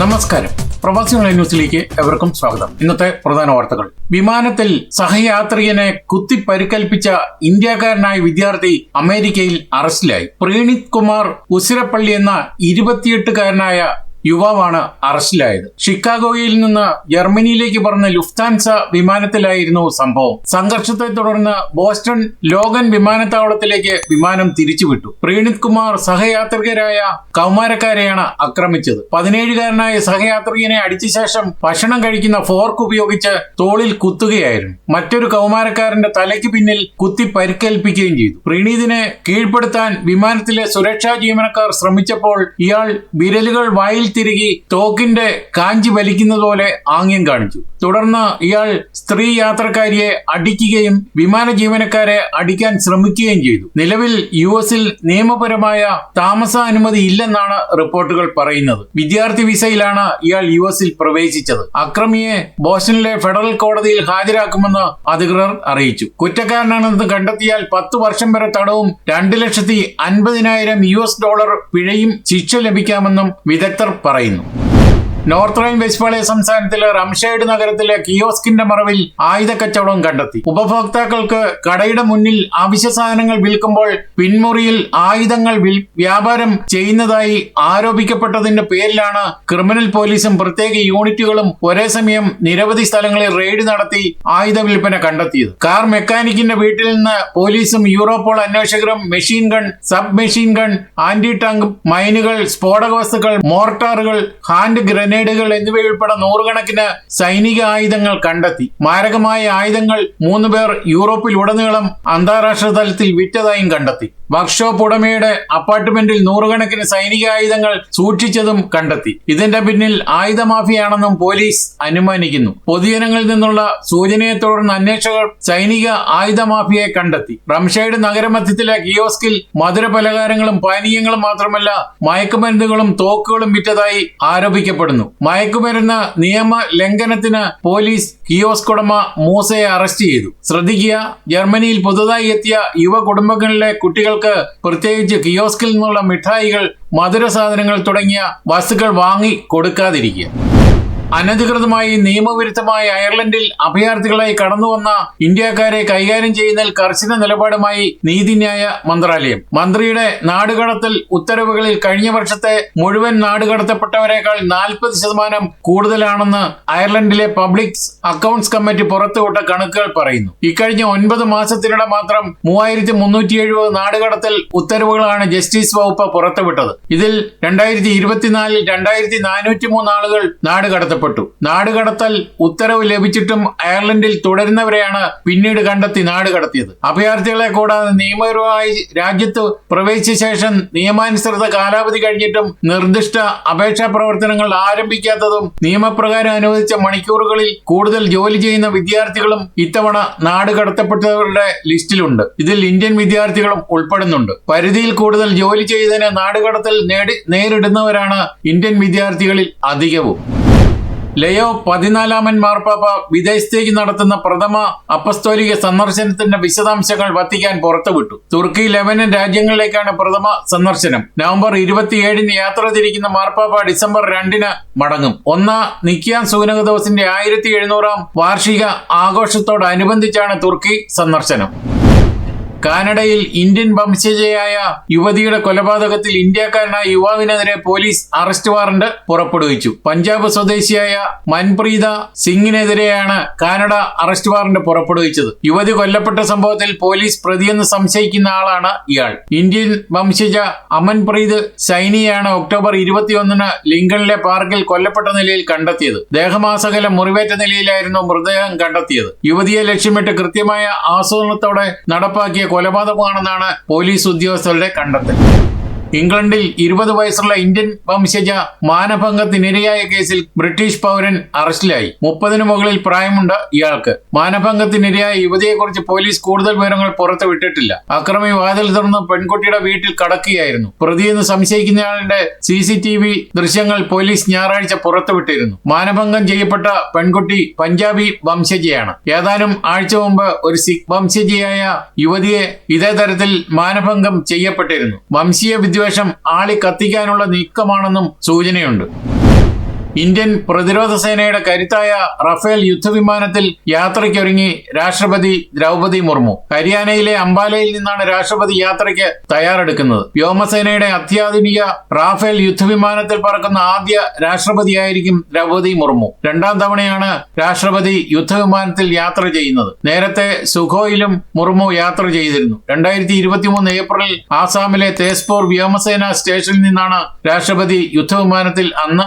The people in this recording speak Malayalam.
നമസ്കാരം. പ്രവാസി ഓൺലൈൻ ന്യൂസിലേക്ക് എവർക്കും സ്വാഗതം. ഇന്നത്തെ പ്രധാന വാർത്തകൾ. വിമാനത്തിൽ സഹയാത്രികനെ കുത്തി പരിക്കേൽപ്പിച്ച ഇന്ത്യക്കാരനായ വിദ്യാർത്ഥി അമേരിക്കയിൽ അറസ്റ്റിലായി. പ്രീണിത് കുമാർ ഉസിരപ്പള്ളി എന്ന ഇരുപത്തിയെട്ടുകാരനായ യുവാവാണ് അറസ്റ്റിലായത്. ഷിക്കാഗോയിൽ നിന്ന് ജർമ്മനിയിലേക്ക് പറഞ്ഞ ലുഫ്താൻസ വിമാനത്തിലായിരുന്നു സംഭവം. സംഘർഷത്തെ തുടർന്ന് ബോസ്റ്റൺ ലോഗൻ വിമാനത്താവളത്തിലേക്ക് വിമാനം തിരിച്ചുവിട്ടു. പ്രീണിത് കുമാർ സഹയാത്രികരായ കൗമാരക്കാരെയാണ് ആക്രമിച്ചത്. പതിനേഴുകാരനായ സഹയാത്രികനെ അടിച്ച ശേഷം ഭക്ഷണം കഴിക്കുന്ന ഫോർക്ക് ഉപയോഗിച്ച് തോളിൽ കുത്തുകയായിരുന്നു. മറ്റൊരു കൗമാരക്കാരന്റെ തലയ്ക്ക് പിന്നിൽ കുത്തി പരിക്കേൽപ്പിക്കുകയും ചെയ്തു. പ്രീണീതിനെ കീഴ്പ്പെടുത്താൻ വിമാനത്തിലെ സുരക്ഷാ ജീവനക്കാർ ശ്രമിച്ചപ്പോൾ ഇയാൾ വിരലുകൾ വായിൽ തിരുകി തോക്കിന്റെ കാഞ്ചി വലിക്കുന്നത് പോലെ ആംഗ്യം കാണിച്ചു. തുടർന്ന് ഇയാൾ സ്ത്രീ യാത്രക്കാരിയെ അടിക്കുകയും വിമാന ജീവനക്കാരെ അടിക്കാൻ ശ്രമിക്കുകയും ചെയ്തു. നിലവിൽ യു എസിൽ നിയമപരമായ താമസ അനുമതി ഇല്ലെന്നാണ് റിപ്പോർട്ടുകൾ പറയുന്നത്. വിദ്യാർത്ഥി വിസയിലാണ് ഇയാൾ യു എസിൽ പ്രവേശിച്ചത്. അക്രമിയെ ബോസ്റ്റണിലെ ഫെഡറൽ കോടതിയിൽ ഹാജരാക്കുമെന്ന് അധികൃതർ അറിയിച്ചു. കുറ്റക്കാരനാണെന്ന് കണ്ടെത്തിയാൽ പത്ത് വർഷം വരെ തടവും രണ്ട് ലക്ഷത്തി അൻപതിനായിരം യു എസ് ഡോളർ പിഴയും ശിക്ഷ ലഭിക്കാമെന്നും വിദഗ്ധർ പറയുന്നു നോർത്ത് റൈൻ വെസ്റ്റ്ഫാളിയ സംസ്ഥാനത്തിലെ റംഷൈഡ് നഗരത്തിലെ കിയോസ്കിന്റെ മറവിൽ ആയുധ കച്ചവടം കണ്ടെത്തി. ഉപഭോക്താക്കൾക്ക് കടയുടെ മുന്നിൽ അവശ്യ സാധനങ്ങൾ വിൽക്കുമ്പോൾ പിൻമുറിയിൽ ആയുധങ്ങൾ വ്യാപാരം ചെയ്യുന്നതായി ആരോപിക്കപ്പെട്ടതിന്റെ പേരിലാണ് ക്രിമിനൽ പോലീസും പ്രത്യേക യൂണിറ്റുകളും ഒരേ സമയം നിരവധി സ്ഥലങ്ങളിൽ റെയ്ഡ് നടത്തി ആയുധ വിൽപ്പന കണ്ടെത്തിയത്. കാർ മെക്കാനിക്കിന്റെ വീട്ടിൽ നിന്ന് പോലീസും Europol അന്വേഷകരും machine gun sub machine gun anti tank മൈനുകൾ സ്ഫോടക വസ്തുക്കൾ മോർട്ടാറുകൾ ഹാൻഡ് ഗ്രനേഡുകൾ എന്നിവയുൾപ്പെടെ നൂറുകണക്കിന് സൈനിക ആയുധങ്ങൾ കണ്ടെത്തി. മാരകമായ ആയുധങ്ങൾ മൂന്നുപേർ യൂറോപ്പിൽ ഉടനീളം അന്താരാഷ്ട്ര തലത്തിൽ വിറ്റതായും കണ്ടെത്തി. വർക്ക്ഷോപ്പ് ഉടമയുടെ അപ്പാർട്ട്മെന്റിൽ നൂറുകണക്കിന് സൈനിക ആയുധങ്ങൾ സൂക്ഷിച്ചതും കണ്ടെത്തി. ഇതിന്റെ പിന്നിൽ ആയുധ മാഫിയാണെന്നും പോലീസ് അനുമാനിക്കുന്നു. പൊതുജനങ്ങളിൽ നിന്നുള്ള സൂചനയെ തുടർന്ന് അന്വേഷകർ സൈനിക ആയുധ മാഫിയെ കണ്ടെത്തി. റംഷൈഡ് നഗരമധ്യത്തിലെ കിയോസ്കിൽ മധുര പലഹാരങ്ങളും പാനീയങ്ങളും മാത്രമല്ല മയക്കുമരുന്നുകളും തോക്കുകളും വിറ്റതായി ആരോപിക്കപ്പെടുന്നു. മയക്കുമരുന്ന് നിയമ ലംഘനത്തിന് പോലീസ് കിയോസ്ക് ഉടമ മൂസയെ അറസ്റ്റ് ചെയ്തു. ശ്രദ്ധിക്കുക ജർമ്മനിയിൽ പുതുതായി എത്തിയ യുവ കുടുംബങ്ങളിലെ കുട്ടികൾക്ക് പ്രത്യേകിച്ച് കിയോസ്കിൽ നിന്നുള്ള മിഠായികൾ മധുര സാധനങ്ങൾ തുടങ്ങിയ വസ്തുക്കൾ വാങ്ങി കൊടുക്കാതിരിക്കുക. അനധികൃതമായി നിയമവിരുദ്ധമായി അയർലൻഡിൽ അഭയാർത്ഥികളായി കടന്നുവന്ന ഇന്ത്യക്കാരെ കൈകാര്യം ചെയ്യുന്നതിൽ കർശന നിലപാടുമായി നീതിന്യായ മന്ത്രാലയം. മന്ത്രിയുടെ നാടുകടത്തൽ ഉത്തരവുകളിൽ കഴിഞ്ഞ വർഷത്തെ മുഴുവൻ നാടുകടത്തപ്പെട്ടവരെക്കാൾ നാൽപ്പത് ശതമാനം കൂടുതലാണെന്ന് അയർലൻഡിലെ പബ്ലിക് അക്കൗണ്ട്സ് കമ്മിറ്റി പുറത്തുവിട്ട കണക്കുകൾ പറയുന്നു. ഇക്കഴിഞ്ഞ ഒൻപത് മാസത്തിനിടെ മാത്രം മൂവായിരത്തി മുന്നൂറ്റി എഴുപത് നാടുകടത്തൽ ഉത്തരവുകളാണ് ജസ്റ്റിസ് വകുപ്പ് പുറത്തുവിട്ടത്. ഇതിൽ രണ്ടായിരത്തി ഇരുപത്തിനാലിൽ രണ്ടായിരത്തി നാനൂറ്റി മൂന്ന് ആളുകൾ നാടുകടത്തപ്പെട്ടു. നാടുകടത്തൽ ഉത്തരവ് ലഭിച്ചിട്ടും അയർലൻഡിൽ തുടരുന്നവരെയാണ് പിന്നീട് കണ്ടെത്തി നാടുകടത്തിയത്. അഭയാർത്ഥികളെ കൂടാതെ നിയമപരമായി രാജ്യത്ത് പ്രവേശിച്ച ശേഷം നിയമാനുസൃത കാലാവധി കഴിഞ്ഞിട്ടും നിർദ്ദിഷ്ട അപേക്ഷാ പ്രവർത്തനങ്ങൾ ആരംഭിക്കാത്തതും നിയമപ്രകാരം അനുവദിച്ച മണിക്കൂറുകളിൽ കൂടുതൽ ജോലി ചെയ്യുന്ന വിദ്യാർത്ഥികളും ഇത്തവണ നാട് കടത്തപ്പെട്ടവരുടെ ലിസ്റ്റിലുണ്ട്. ഇതിൽ ഇന്ത്യൻ വിദ്യാർത്ഥികളും ഉൾപ്പെടുന്നുണ്ട്. പരിധിയിൽ കൂടുതൽ ജോലി ചെയ്തതിന് നാടുകടത്തൽ നേടി നേരിടുന്നവരാണ് ഇന്ത്യൻ വിദ്യാർത്ഥികളിൽ അധികവും. ലയോ പതിനാലാമൻ മാർപ്പാപ്പ വിദേശത്തേക്ക് നടത്തുന്ന പ്രഥമ അപ്പസ്തോലിക സന്ദർശനത്തിന്റെ വിശദാംശങ്ങൾ വത്തിക്കാൻ പുറത്തുവിട്ടു. തുർക്കി ലെവനൻ രാജ്യങ്ങളിലേക്കാണ് പ്രഥമ സന്ദർശനം. നവംബർ ഇരുപത്തിയേഴിന് യാത്ര തിരിക്കുന്ന മാർപ്പാപ്പ ഡിസംബർ രണ്ടിന് മടങ്ങും. ഒന്ന് നിക്കിയാൻ സൂനകദോസിന്റെ ആയിരത്തി എഴുന്നൂറാം വാർഷിക ആഘോഷത്തോടനുബന്ധിച്ചാണ് തുർക്കി സന്ദർശനം. കാനഡയിൽ ഇന്ത്യൻ വംശജയായ യുവതിയുടെ കൊലപാതകത്തിൽ ഇന്ത്യക്കാരനായ യുവാവിനെതിരെ പോലീസ് അറസ്റ്റ് വാറന്റ് പുറപ്പെടുവിച്ചു. പഞ്ചാബ് സ്വദേശിയായ മൻപ്രീത സിംഗിനെതിരെയാണ് കാനഡ അറസ്റ്റ് വാറന്റ് പുറപ്പെടുവിച്ചത്. യുവതി കൊല്ലപ്പെട്ട സംഭവത്തിൽ പോലീസ് പ്രതിയെന്ന് സംശയിക്കുന്ന ആളാണ് ഇയാൾ. ഇന്ത്യൻ വംശജ അമൻപ്രീത് സൈനിയാണ് ഒക്ടോബർ ഇരുപത്തിയൊന്നിന് ലിങ്കണിലെ പാർക്കിൽ കൊല്ലപ്പെട്ട നിലയിൽ കണ്ടെത്തിയത്. ദേഹമാസകലം മുറിവേറ്റ നിലയിലായിരുന്നു മൃതദേഹം കണ്ടെത്തിയത്. യുവതിയെ ലക്ഷ്യമിട്ട് കൃത്യമായ ആസൂത്രണത്തോടെ നടപ്പാക്കിയ കൊലപാതകമാണെന്നാണ് പോലീസ് ഉദ്യോഗസ്ഥരുടെ കണ്ടെത്തൽ. ഇംഗ്ലണ്ടിൽ ഇരുപത് വയസ്സുള്ള ഇന്ത്യൻ വംശജ മാനഭംഗത്തിനിരയായ കേസിൽ ബ്രിട്ടീഷ് പൗരൻ അറസ്റ്റിലായി. മുപ്പതിനു മുകളിൽ പ്രായമുണ്ട് ഇയാൾക്ക്. മാനഭംഗത്തിനിരയായ യുവതിയെക്കുറിച്ച് പോലീസ് കൂടുതൽ വിവരങ്ങൾ പുറത്തുവിട്ടിട്ടില്ല അക്രമി വാതിൽ തുറന്ന് പെൺകുട്ടിയുടെ വീട്ടിൽ കടക്കുകയായിരുന്നു. പ്രതിയെന്ന് സംശയിക്കുന്നയാളുടെ സി സി ടി വി ദൃശ്യങ്ങൾ പോലീസ് ഞായറാഴ്ച പുറത്തുവിട്ടിരുന്നു മാനഭംഗം ചെയ്യപ്പെട്ട പെൺകുട്ടി പഞ്ചാബി വംശജയാണ്. ഏതാനും ആഴ്ച മുമ്പ് ഒരു സിഖ് വംശജയായ യുവതിയെ ഇതേ തരത്തിൽ മാനഭംഗം ചെയ്യപ്പെട്ടിരുന്നു. വംശീയ വിദ്വേഷം ആളി കത്തിക്കാനുള്ള നീക്കമാണെന്നും സൂചനയുണ്ട് ഇന്ത്യൻ പ്രതിരോധ സേനയുടെ കരുത്തായ റഫേൽ യുദ്ധവിമാനത്തിൽ യാത്രയ്ക്കൊരുങ്ങി രാഷ്ട്രപതി ദ്രൗപതി മുർമു. ഹരിയാനയിലെ അംബാലയിൽ നിന്നാണ് രാഷ്ട്രപതി യാത്രയ്ക്ക് തയ്യാറെടുക്കുന്നത്. വ്യോമസേനയുടെ അത്യാധുനിക റാഫേൽ യുദ്ധവിമാനത്തിൽ പറക്കുന്ന ആദ്യ രാഷ്ട്രപതിയായിരിക്കും ദ്രൗപതി മുർമു. രണ്ടാം തവണയാണ് രാഷ്ട്രപതി യുദ്ധവിമാനത്തിൽ യാത്ര ചെയ്യുന്നത്. നേരത്തെ സുഖോയിലും മുർമു യാത്ര ചെയ്തിരുന്നു. രണ്ടായിരത്തി ഇരുപത്തിമൂന്ന് ഏപ്രിലിൽ ആസാമിലെ തേസ്പൂർ വ്യോമസേന സ്റ്റേഷനിൽ നിന്നാണ് രാഷ്ട്രപതി യുദ്ധവിമാനത്തിൽ അന്ന്